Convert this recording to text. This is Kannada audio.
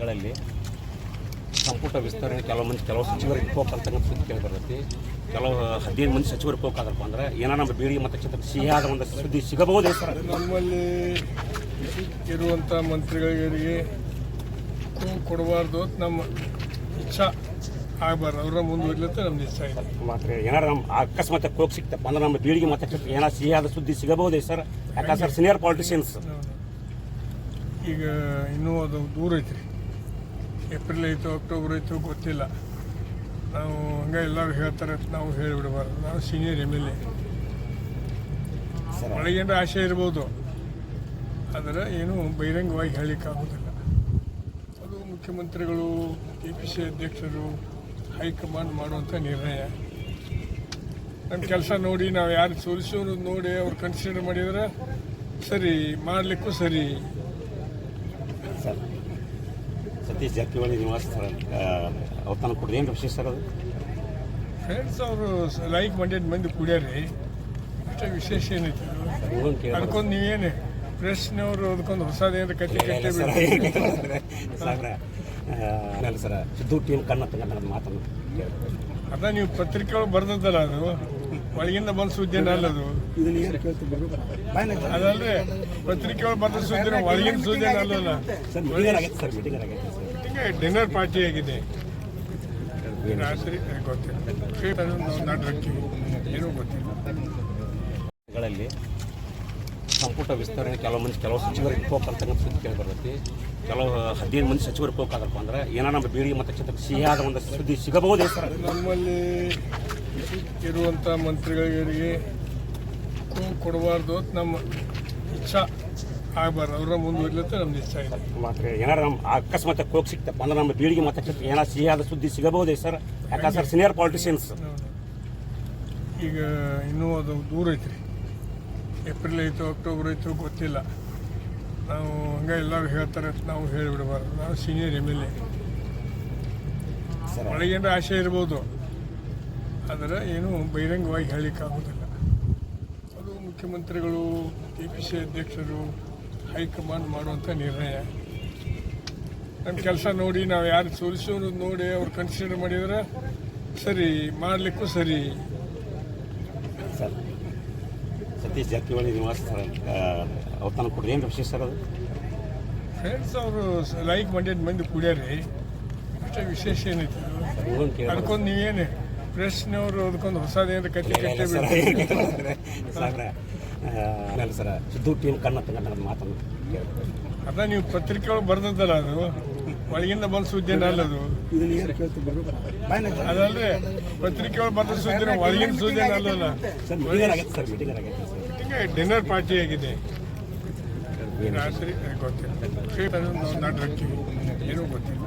ಗಳಲ್ಲಿ ಸಂಪುಟ ವಿಸ್ತರಣೆ ಕೆಲವು ಮಂದಿ ಕೆಲವು ಸಚಿವರಿಗೆ ಹೋಗ್ತಕ್ಕಂಥ ಸುದ್ದಿ ಕೇಳಿ ಬರ್ತೈತಿ. ಕೆಲವು ಹದಿನೈದು ಮಂದಿ ಸಚಿವರಿಗೆ ಹೋಗ್ಕಾದ್ರಪ್ಪ ಅಂದ್ರೆ ಏನೋ ನಮ್ಮ ಬೀಡಿ ಮತ್ತು ಮತಕ್ಷೇತ್ರ ಸಿಹಿಯಾದ ಒಂದು ಸುದ್ದಿ ಸಿಗಬಹುದೇ ಸರ್? ನಮ್ಮಲ್ಲಿ ಇರುವಂಥ ಮಂತ್ರಿಗಳಿಗೆ ಕೊಡಬಾರ್ದು ನಮ್ಮ ಇಚ್ಛಾ ಆಗಬಾರ್ದು. ಅವರ ಮುಂದುವರಿಲತ್ತ ನಮ್ದು ಇಚ್ಛಾ ಇದೆ. ಮಾತ್ರ ಏನಾರ ನಮ್ಮ ಅಕಸ್ಮಾತ್ ಕೋಕ್ ಸಿಕ್ತಪ್ಪ ಅಂದ್ರೆ ನಮ್ಮ ಬೀಳಿಗೆ ಚಿತ್ರ ಏನಾರ ಸಿಹಿಯಾದ ಸುದ್ದಿ ಸಿಗಬಹುದೇ ಸರ್? ಯಾಕಂದ್ರೆ ಸರ್ ಸೀನಿಯರ್ ಪಾಲಿಟಿಷಿಯನ್ಸ್ ಈಗ ಇನ್ನೂ ಅದು ದೂರ ಐತ್ರಿ. ಏಪ್ರಿಲ್ ಐತೋ ಅಕ್ಟೋಬರ್ ಐತೋ ಗೊತ್ತಿಲ್ಲ. ನಾವು ಹಂಗೆ ಎಲ್ಲರೂ ಹೇಳ್ತಾರೆ ಅಂತ ನಾವು ಹೇಳಿಬಿಡಬಾರ್ದು. ನಾವು ಸೀನಿಯರ್ ಎಂ ಎಲ್ ಎ ಒಳಗೇನು ಆಶೆ ಇರ್ಬೋದು. ಆದರೆ ಏನು ಬಹಿರಂಗವಾಗಿ ಹೇಳಲಿಕ್ಕಾಗೋದಿಲ್ಲ. ಅದು ಮುಖ್ಯಮಂತ್ರಿಗಳು ಕೆ ಪಿ ಸಿ ಅಧ್ಯಕ್ಷರು ಹೈಕಮಾಂಡ್ ಮಾಡುವಂಥ ನಿರ್ಣಯ. ನಮ್ಮ ಕೆಲಸ ನೋಡಿ ನಾವು ಯಾರು ಸೋಲಿಸೋರು ನೋಡಿ ಅವ್ರು ಕನ್ಸಿಡರ್ ಮಾಡಿದ್ರೆ ಸರಿ ಮಾಡಲಿಕ್ಕೂ ಸರಿ. ಸರ್. ಸತೀಶ್ ಜಾರಕಿಹೊಳಿ ನಿವಾಸ ಸರ್ ಅವತಾನ ಕೊಡೋದು ಏನು ವಿಶೇಷ ಸರ್ ಅದು? ಫ್ರೆಂಡ್ಸ್ ಅವರು ಲೈಕ್ ಮಂಡ್ಯದ ಮಂದಿ ಕುಡಿಯಾರಿ ಅಷ್ಟೇ ವಿಶೇಷ ಏನೈತಿ ಅದ್ಕೊಂಡು ನೀವೇನು ಪ್ರೆಸ್ನವರು ಅದಕ್ಕೊಂದು ಹೊಸದೇನು ಕತೆ ಕಟ್ಟಿ ಸರ್ ಸಿದ್ದು ಟೀಮ್ ಕಣ್ಣ ತಗೊಂಡ ಮಾತನ್ನು ಅದ ನೀವು ಪತ್ರಿಕೆ ಒಳಗೆ ಬರ್ದದ್ದಲ್ಲ ಅದು? ಒಳಗಿಂದ ಬಂದ ಸುದ್ದಿನ ಅಲ್ಲ ಅದು. ಅದಲ್ರಿ ಪತ್ರಿಕೆ ಒಳಗೆ ಬಂದ ಸುದ್ದಿ ಒಳಗಿನ ಸುದ್ದಿನ ಅಲ್ಲಲ್ಲ ಡಿನ್ನರ್ ಪಾರ್ಟಿ ಆಗಿದೆ ರಾತ್ರಿ ಗೊತ್ತಿಲ್ಲ. ಏನೂ ಸಂಪುಟ ವಿಸ್ತರಣೆ ಕೆಲವು ಮಂದಿ ಕೆಲವು ಸಚಿವರಿಗೆ ಹೋಗ್ತಕ್ಕಂಥ ಸುದ್ದಿ ಕೇಳಿ ಬರ್ತೈತಿ. ಕೆಲವು ಹದಿನೈದು ಮಂದಿ ಸಚಿವರಿಗೆ ಹೋಗ್ಕಾದ್ರಪ್ಪ ಅಂದ್ರೆ ಏನೋ ನಮ್ಮ ಬೀಡಿ ಬೀಳಿ ಕ್ಷೇತ್ರಕ್ಕೆ ಸಿಹಿಯಾದ ಒಂದು ಸುದ್ದಿ ಸಿಗಬಹುದೇ ಸರ್ ನಮ್ಮಲ್ಲಿ ಇರುವಂಥ ಮಂತ್ರಿಗಳಿಗೆ ಕೊಡಬಾರ್ದು ಕೊಡಬಾರ್ದು ಅಂತ ನಮ್ಮ ಇಚ್ಛಾ ಆಗಬಾರ್ದು. ಅವರ ಮುಂದುವರಿಲತ್ತ ನಮ್ದು ಇಚ್ಛಾ ಇದೆ. ಮಾತ್ರ ಏನಾರ ನಮ್ಮ ಅಕಸ್ಮಾತ್ ಕೋಕ್ ಸಿಕ್ತಪ್ಪ ಅಂದ್ರೆ ನಮ್ಮ ಬೀಳಿಗೆ ಮತ ಏನಾರ ಸಿಹಿಯಾದ ಸುದ್ದಿ ಸಿಗಬಹುದೇ ಸರ್? ಯಾಕಂದ್ರೆ ಸರ್ ಸೀನಿಯರ್ ಪಾಲಿಟಿಷಿಯನ್ಸ್ ಈಗ ಇನ್ನೂ ಅದು ದೂರ ಐತ್ರಿ. ಏಪ್ರಿಲ್ ಐತೋ ಅಕ್ಟೋಬರ್ ಐತೋ ಗೊತ್ತಿಲ್ಲ. ನಾವು ಹಂಗೆ ಎಲ್ಲರೂ ಹೇಳ್ತಾರೆ ಅಂತ ನಾವು ಹೇಳಿಬಿಡಬಾರ್ದು. ನಾವು ಸೀನಿಯರ್ ಎಂ ಎಲ್ ಎ ಆಶೆ ಇರ್ಬೋದು. ಆದರೆ ಏನು ಬಹಿರಂಗವಾಗಿ ಹೇಳಲಿಕ್ಕಾಗೋದಿಲ್ಲ ಅದು ಮುಖ್ಯಮಂತ್ರಿಗಳು ಕೆ ಪಿ ಸಿ ಅಧ್ಯಕ್ಷರು ಹೈಕಮಾಂಡ್ ಮಾಡುವಂಥ ನಿರ್ಣಯ. ನಮ್ಮ ಕೆಲಸ ನೋಡಿ ನಾವು ಯಾರು ಸೋಲಿಸೋರು ನೋಡಿ ಅವ್ರು ಕನ್ಸಿಡರ್ ಮಾಡಿದರೆ ಸರಿ ಮಾಡಲಿಕ್ಕೂ ಸರಿ. ಸತೀಶ್ ಜಾರಕಿಹೊಳಿ ನಿವಾಸ ಅವತಾನ ಕೊಡೋದು ಏನು ವಿಶೇಷ ಸರ್ ಅದು? ಫ್ರೆಂಡ್ಸ್ ಅವರು ಲೈಕ್ ಮಂಡ್ಯದ ಮಂದಿ ಕುಡಿಯಾರಿ ಅಷ್ಟೇ ವಿಶೇಷ ಏನೈತಿ ಅದಕ್ಕೊಂದು ನೀವೇನು. ಪ್ರೆಸ್ನವರು ಅದಕ್ಕೊಂದು ಹೊಸದೇನು ಕತೆ ಕಟ್ಟಿ ಸರ್ ಬಿಟ್ಟು ಅಲ್ಲ ಸರ್ ಸಿದ್ದು ಟೀಮ್ ಕಣ್ಣ ತಗೊಂಡ ಮಾತನ್ನು ಕೇಳಿ ಅದ ನೀವು ಪತ್ರಿಕೆ ಒಳಗೆ ಬರ್ದದ್ದಲ್ಲ ಅದು? ಒಳಗಿಂದ ಬಂದ ಸುದ್ದಿ ಅಲ್ಲ ಅದು. ಅದಲ್ರಿ ಪತ್ರಿಕೆ ಒಳಗೆ ಬಂದ ಸುದ್ದಿ ಒಳಗಿನ ಸುದ್ದಿ ಅಲ್ಲ sir meeting sir meeting sir. ಹಿಂಗೆ ಡಿನ್ನರ್ ಪಾರ್ಟಿ ಆಗಿದೆ. ರಾತ್ರಿ ಗೊತ್ತಿಲ್ಲ. ಏನೂ ಗೊತ್ತಿಲ್ಲ.